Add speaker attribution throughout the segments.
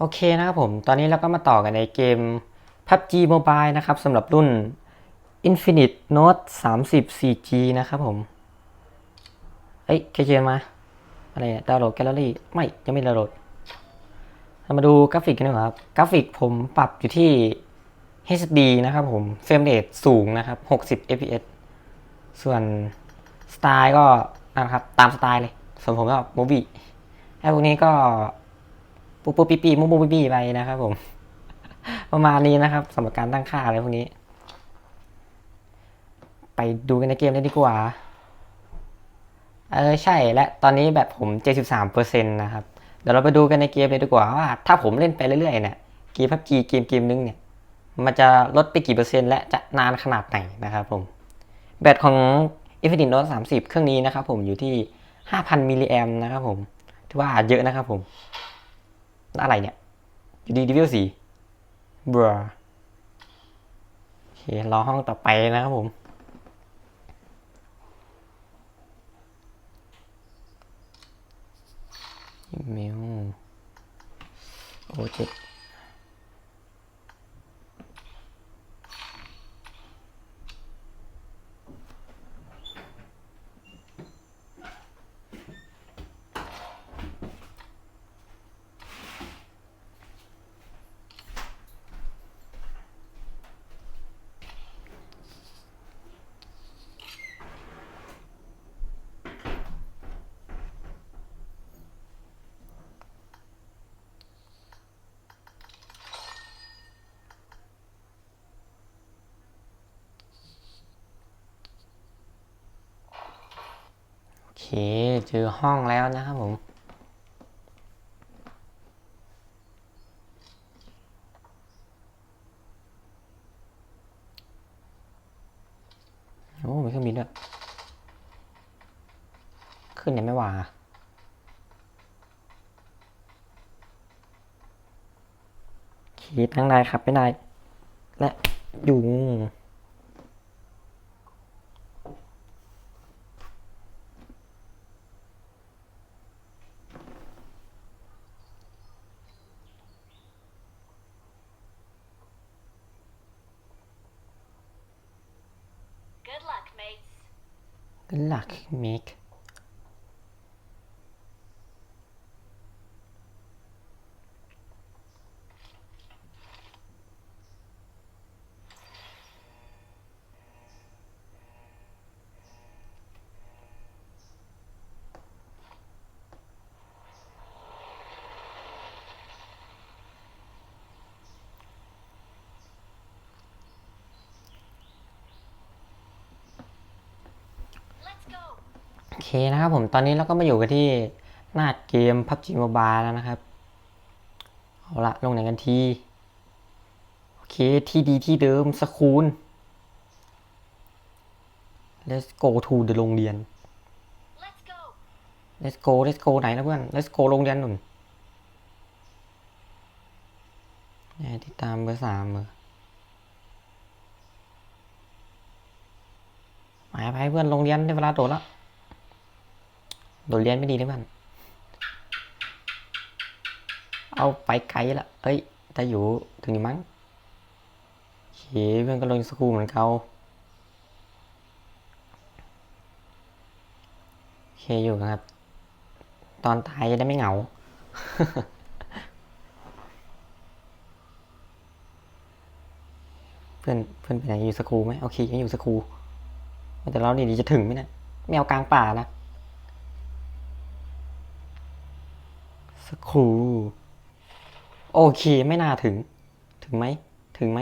Speaker 1: โอเคนะครับผม ตอนนี้เราก็มาต่อกันในเกม PUBG Mobile นะครับสำหรับรุ่น Infinite Note 30 4G นะครับผม เอ้ยเขียนมา อะไรเนี่ยดาวน์โหลดแกลเลอรี่ ไม่ ยังไม่ดาวน์โหลด เรามาดูกราฟิกกันดีกว่าครับ กราฟิกผมปรับอยู่ที่ HD นะครับผม เฟรมเรทสูงนะครับ 60 fps ส่วนสไตล์ก็นะครับ ตามสไตล์เลย ส่วนผมก็มูบี้ไอ้พวกนี้ก็ ปุ๊บปุ๊บปีปีมุบมุบปีปีไปนะครับผม ประมาณนี้นะครับสำหรับการตั้งค่าอะไรพวกนี้ ไปดูกันในเกมเลยดีกว่า เออใช่และตอนนี้แบบผม 73%นะครับ เดี๋ยวเราไปดูกันในเกมเลยดีกว่าว่า ถ้าผมเล่นไปเรื่อยๆเนี่ยเกมพับจีเกมเกมนึงเนี่ย มันจะลดไปกี่เปอร์เซ็นต์และจะนานขนาดไหนนะครับผม แบตของ Infinite Note 30 เครื่องนี้นะครับผมอยู่ที่ 5,000 มิลลิแอมนะครับผม ถือว่าเยอะนะครับผม อะไรเนี่ย อยู่ดีดิวิลสี่บรโอเครอห้องต่อไปนะครับผม อีเมลโอเจ็ด เคเจอห้องแล้วนะครับผม โอ้มีเครื่องบินด้วย ขึ้นยังไม่ว่าขี่ทั้งในขับไม่ได้ และยุง
Speaker 2: luck,
Speaker 1: Mick อเคนะครับผมตอนนี้เราก็มาอยู่กันที่หน้าเกม PUBG Mobile แล้วนะครับ เอาละลงไหนกันที โอเคที่ดีที่เดิมสคูล Let's go to the โรงเรียน
Speaker 2: Let's go.
Speaker 1: Let's go Let's go ไหนนะเพื่อน Let's go โรงเรียนหนุนเนี่ยติดตามเบอร์สามเบอร์หมายไปเพื่อนโรงเรียนได้เวลาโดดแล้ว โดดเรียนไม่ดีนะเพื่อนเอาไปไกลละ เอ้ยแต่อยู่ถึงอยู่มั้งเคเพื่อนก็ลงสกูเหมือนเขาโอเคอยู่นะครับ ตอนตายจะได้ไม่เหงาเพื่อนเพื่อนไปไหนอยู่สกูไหมโอเคยังอยู่สกูแต่เราดีๆจะถึงไหมเนะไม่เอากลางป่านะ สกูโอเคไม่น่าถึง ถึงไหม ถึงไหม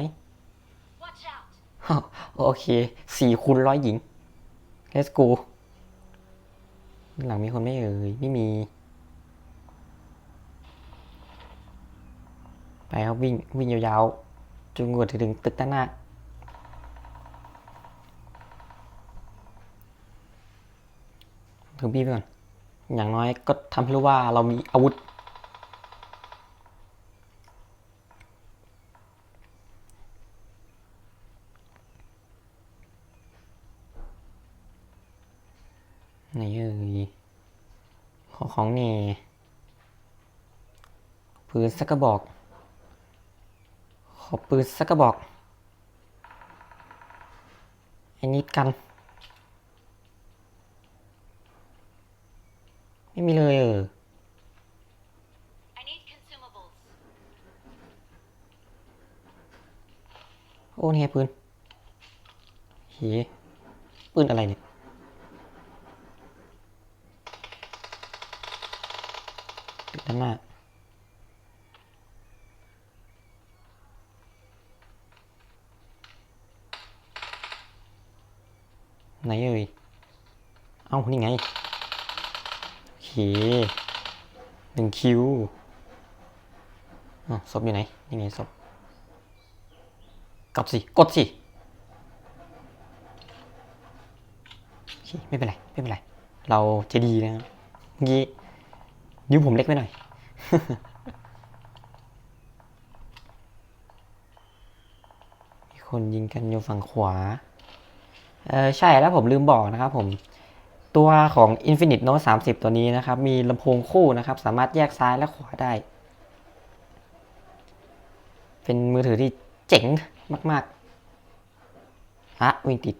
Speaker 2: Watch out.
Speaker 1: โอเคสี่คูณร้อยหญิง let's go ด้านหลังมีคนไหม่เอ่ย ไม่มี ไปครับวิ่ง วิ่งยาวๆจนกว่าจะถึงตึกด้านหน้าถึงพี่ไปก่อน อย่างน้อยก็ทำให้รู้ว่าเรามีอาวุธ ไหนเอ่ยขอของนี่เพื่ปืนสักกระบอก ขอปืนสักกระบอกไอ้นิดกัน ไม่มีเลยเออ
Speaker 2: I need consumables.
Speaker 1: โอ้นี่ไงปืนเฮ้ปืนอะไรเนี่ย ด้านหน้าไหนเอ่ย เอ้า นี่ไง โอเคหนึ่งคิวอ๋อศพอยู่ไหน นี่ไงศพกดสิ กดสิ โอเค ไม่เป็นไร ไม่เป็นไร เราจะดีนะครับเมื่อกี้ นิ้วผมเล็กไปหน่อย มีคนยิงกันอยู่ฝั่งขวา เออใช่แล้วผมลืมบอกนะครับผม ตัวของ Infinite Note 30 ตัวนี้นะครับ มีลำโพงคู่นะครับ สามารถแยกซ้ายและขวาได้ เป็นมือถือที่เจ๋งมากๆอะวิ่งติด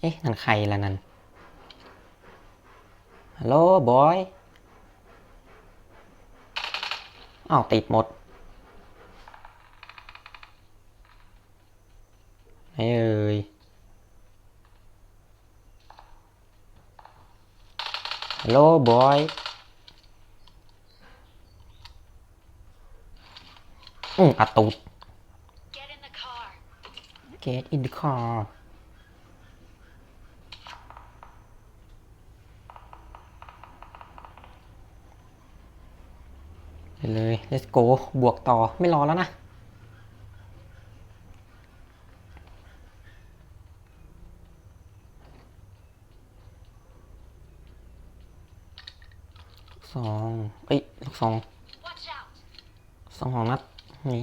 Speaker 1: เอ๊ะนั่นใครล่ะนั่นฮัลโหลบอยอ้าวติดหมดไหนเอ่ยฮัลโหลบอยอืมอัดตูด
Speaker 2: Get in the car.
Speaker 1: get in the car ไปเลย let's go บวกต่อไม่รอแล้วนะ สองเอ้ย ลูกสอง สองของนัด นี่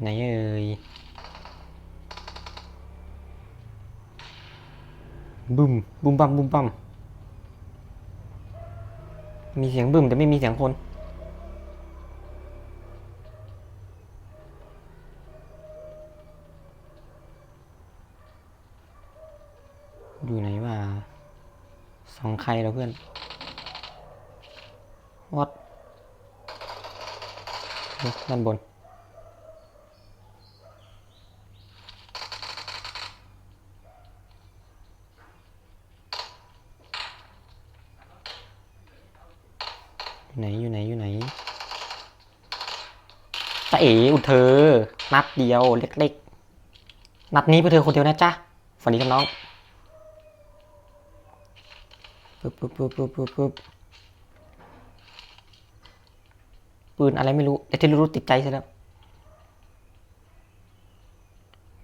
Speaker 1: ไหนเอ่ย บุมบัมบุมบัมมีเสียงบึมแต่ไม่มีเสียงคน อยู่ไหนวะสองใครแล้วเพื่อนวัดด้านบน ไหนอยู่ไหนอยู่ไหนตาเอ๋อุเธอ นัดเดียวเล็กๆ นัดนี้เพื่อเธอคนเดียวนะจ๊ะฝันดีกับน้องปึ๊บปึ๊บปึ๊บปึ๊บปึ๊บปึ๊บปืนอะไรไม่รู้แต่ที่รู้ติดใจซะแล้ว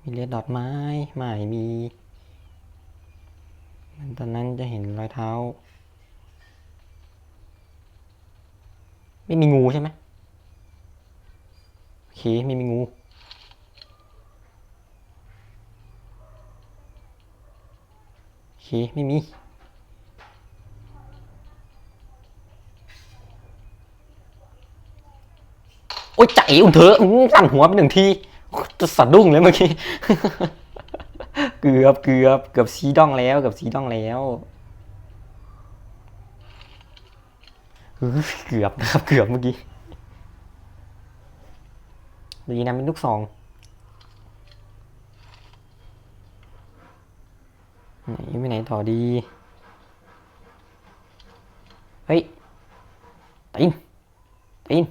Speaker 1: มีเลดดอทไม้ไม่มีมือนตอนนั้นจะเห็นรอยเท้า ไม่มีงูใช่ไหมโอเคไม่มีงู โอเคไม่มี โอ๊ยใจอุ่นเถอะอื้อสั่นหัวไปหนึ่งที จะสะดุ้งเลยเมื่อกี้ เกือบเกือบเกือบซีดองแล้ว เกือบซีดองแล้วอื้อ เกือบนะครับ เกือบเมื่อกี้ ดีนะเป็นลูกสองไหนไปไหนต่อดี เฮ้ยตีนตีน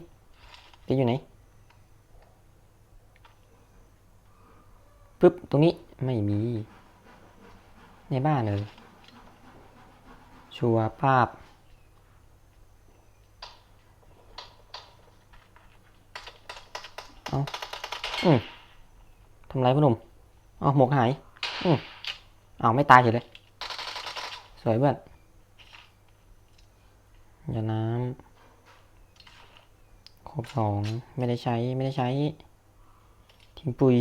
Speaker 1: ตีนอยู่ไหนปึ๊บ ตรงนี้ไม่มี ในบ้านเลย ชัวร์ภาพ เอาอืมทำไรพ่อหนุ่มเอาหมวกหาย อืมเอาไม่ตายเฉยเลย สวยเพื่อนยาน้ำครบสองไม่ได้ใช้ไม่ได้ใช้ ทิ้งปุย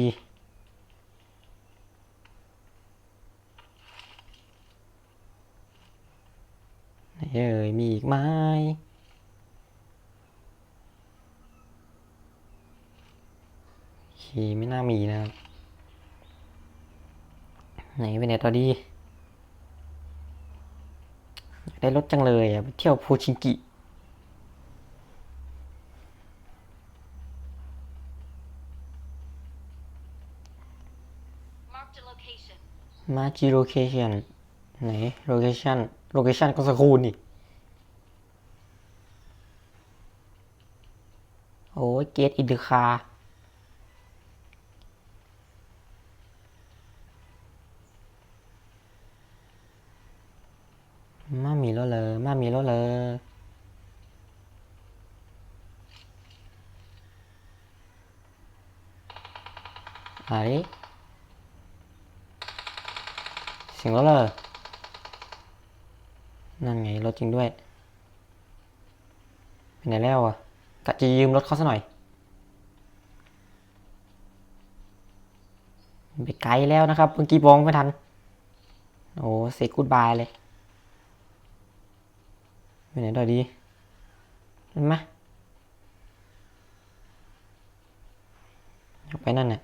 Speaker 1: เอ่ยมีอีกไหมโอเค ไม่น่ามีนะครับไหนไปไหนต่อดีอยากได้รถจังเลยอะไปเที่ยวโพชิงกิ
Speaker 2: Marked a location.
Speaker 1: มาจีโลเคชันไหนโลเคชันโลเคชันก็สกครูนี่โอ้ยเกตอินเดคามามีแล้วเลยมามีแล้วเลยอะไรเสียงรถเลยนั่นไงรถจริงด้วยไปไหนแล้วอะกะจะยืมรถ เขาซะหน่อยไปไกลแล้วนะครับ เมื่อกี้บองไม่ทัน โอ้เซกูดบายเลยไปไหนต่อดีเห็นไหมอยากไปนั่นน่ะ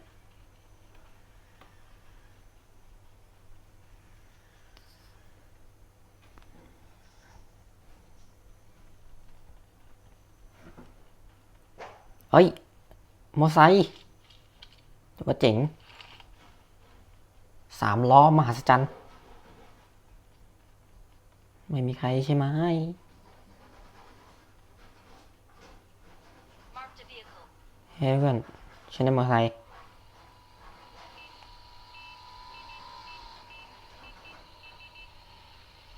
Speaker 1: ฮ้ย มอไซค์ตัวเจ๋งสามล้อมหัศจรรย์ ไม่มีใครใช่ไหม
Speaker 2: Marked a vehicle.
Speaker 1: เฮ้ยเพื่อนฉันได้มอไซค์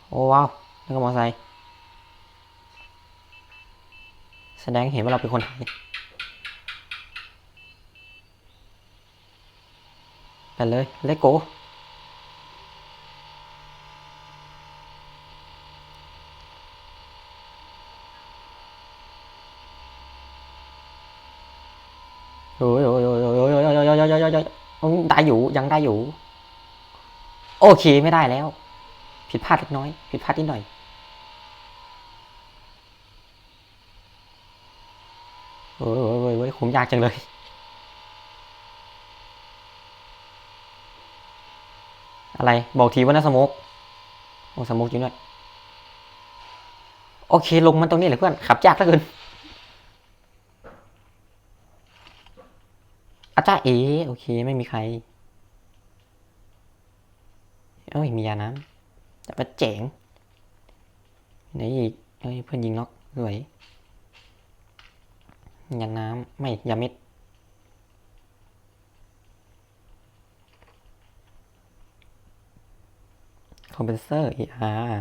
Speaker 1: โอ้ว้าวนี่ก็มอไซค์แสดงให้เห็นว่าเราเป็นคนไทย ไปเลยเลโก้โอ้ยโอ้ยโอ้ยโอ้ยโอ้ยโอ้ยโอ้ยโอ้ยโอ้ยโอ้ยโอ้ยได้อยู่ยังได้อยู่ โอเคไม่ได้แล้ว ผิดพลาดเล็กน้อย ผิดพลาดนิดหน่อยโอ้ยโอ้ยโอ้ยโอ้ยผมยากจังเลย อะไร บอกทีว่าน่าสโมกโอ้สโมกจริงด้วยโอเค ลงมันตรงนี้เลยเพื่อน ขับยากเหลือเกินอาจารย์เอโอเค ไม่มีใครเอ้ยมียาน้ำแต่ว่าเจ๋งไหนอีกเอ้ยเพื่อนยิงน็อกสวยยาน้ำไม่ยาเม็ด คอมเพนเซอร์ ER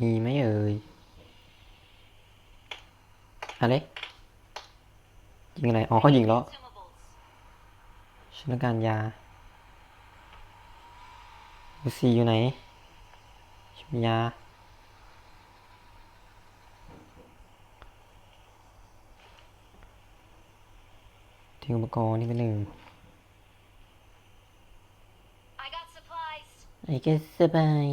Speaker 1: มีไหมเอ่ย อะไร ยิงอะไร อ๋อเขายิงล้อ
Speaker 2: Consumables.
Speaker 1: ฉันต้องการยา อูซีอยู่ไหนฉันมียาทิ้งอุปกรณ์นี่เป็นหนึ่ง
Speaker 2: I got supplies.
Speaker 1: ไอ้ก็สบาย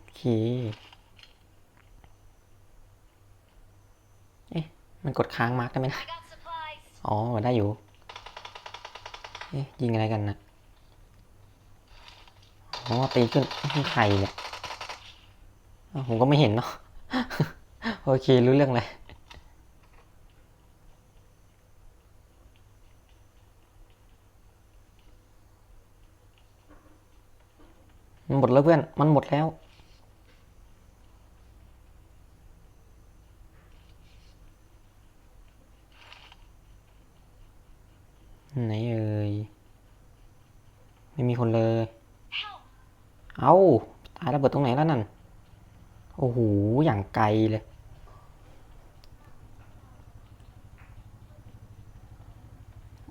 Speaker 1: โอเค เอ๊ะ มันกดค้างมาร์กได้ไหมนะ
Speaker 2: I got supplies.
Speaker 1: อ๋อ ได้อยู่เอ๊ะ ยิงอะไรกันนะอ๋อตีขึ้นขึ้นไข่เนี่ยผมก็ไม่เห็นเนาะโอเครู้เรื่องเลยมันหมดแล้วเพื่อน มันหมดแล้ว ไหนเอ่ยไม่มีคนเลย เอาตายระเบิดตรงไหนแล้วนั่น โอ้โห อย่างไกลเลย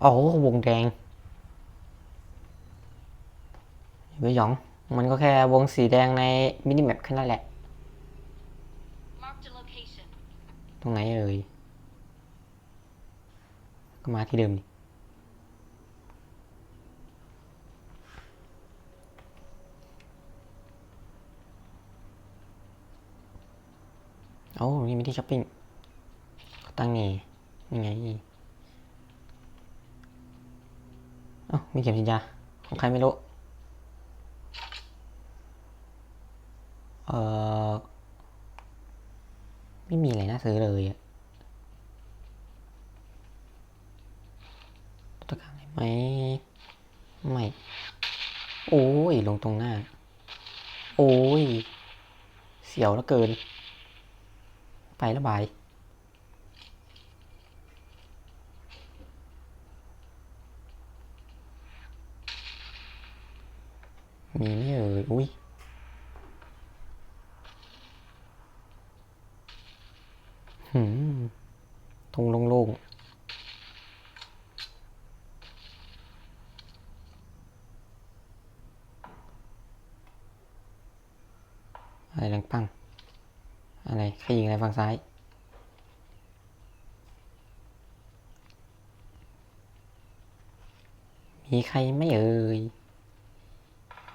Speaker 1: โอ้โห วงแดงเฮ้ยหยอง มันก็แค่วงสีแดงในมินิแมปแค่นั้นแหละ
Speaker 2: Marked a location.
Speaker 1: ตรงไหนเอ่ย ก็มาที่เดิมดิ โอ้นี่มีที่ช้อปปิ้งเขาตั้งไงยังไงเอ้ามีเข็มฉีดยาของใครไม่รู้ เออไม่มีอะไรน่าซื้อเลยอะตะการได้ไหมไม่ โอ้ย ลงตรงหน้า โอ้ย เสียวแล้วเกิน ไประบาย มีไม่เอ่ยอุ้ยหืมตรงโล่งๆ อะไรดังปัง ขยิงอะไรฝั่งซ้าย มีใครไม่เอ่ย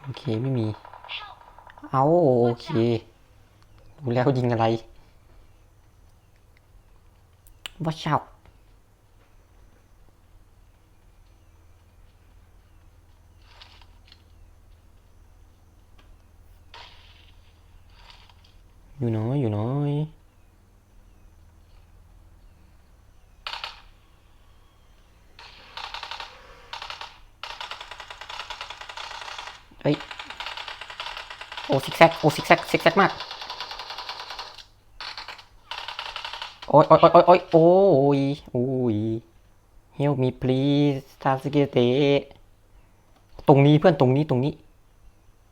Speaker 1: โอเคไม่มี เอาโอเคดูแล้วยิงอะไรว่า อยู่น้อยอยู่น้อยเอ้ยโอ้ซิกแซกโอ้ซิกแซกซิกแซกมากโอ้ยโอ้ยโอ้ยโอ้ยโอ้ยโอ้ย help me please ทาสเกเตตรงนี้เพื่อนตรงนี้ตรงนี้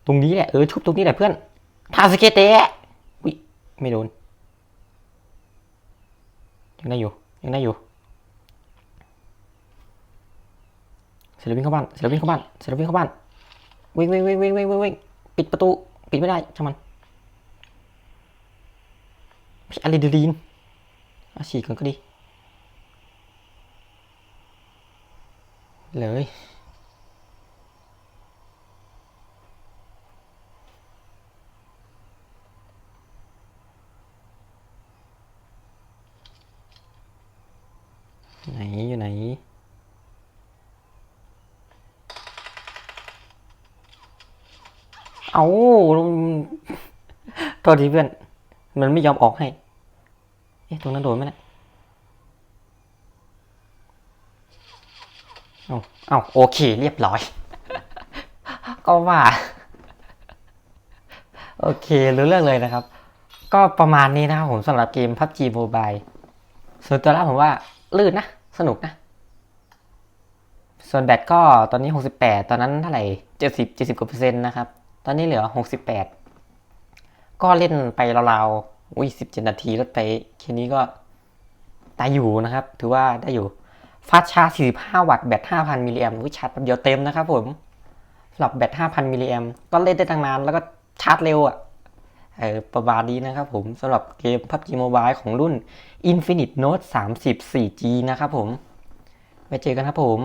Speaker 1: ตรงนี้แหละเออชุบตรงนี้แหละเพื่อนทาสเกเตอุ้ย ไม่โดน ยังได้อยู่ ยังได้อยู่เสร็จแล้ววิ่งเข้าบ้านเสร็จแล้ววิ่งเข้าบ้านเสร็จแล้ววิ่งเข้าบ้านวิ่งวิ่งวิ่งวิ่งวิ่งวิ่งวิ่งปิดประตู ปิดไม่ได้ช่างมันพี่อะดรีนาลีนเอาฉีกก่อนก็ดี เลย ไหนอยู่ไหน เอาโทษทีเพื่อน มันไม่ยอมออกให้ เอ๊ะตรงนั้นโดนไหมนะเอาเอาโอเค เรียบร้อย ก็ว่า โอเค รู้เรื่องเลยนะครับ ก็ประมาณนี้นะครับผมสำหรับเกม PUBG Mobile ส่วนตัวแล้วผมว่า ลื่นนะ สนุกนะ ส่วนแบตก็ตอนนี้ 68 ตอนนั้นเท่าไหร่ 70 70กว่าเปอร์เซ็นต์นะครับ ตอนนี้เหลือ 68 ก็เล่นไปราวๆอุ้ย17 นาทีลดไปแค่นี้ก็ได้อยู่นะครับ ถือว่าได้อยู่ฟาสต์ชาร์จ45 วัตต์แบต 5,000 มิลลิแอมป์วิชาร์จแป๊บเดียวเต็มนะครับผมสำหรับแบต 5,000 มิลลิแอมป์ก็เล่นได้ตั้งนานแล้วก็ชาร์จเร็วอะ ประมาณนี้นะครับผมสำหรับเกม PUBG Mobile ของรุ่น Infinite Note 30 4G นะครับผม ไว้เจอกันครับผม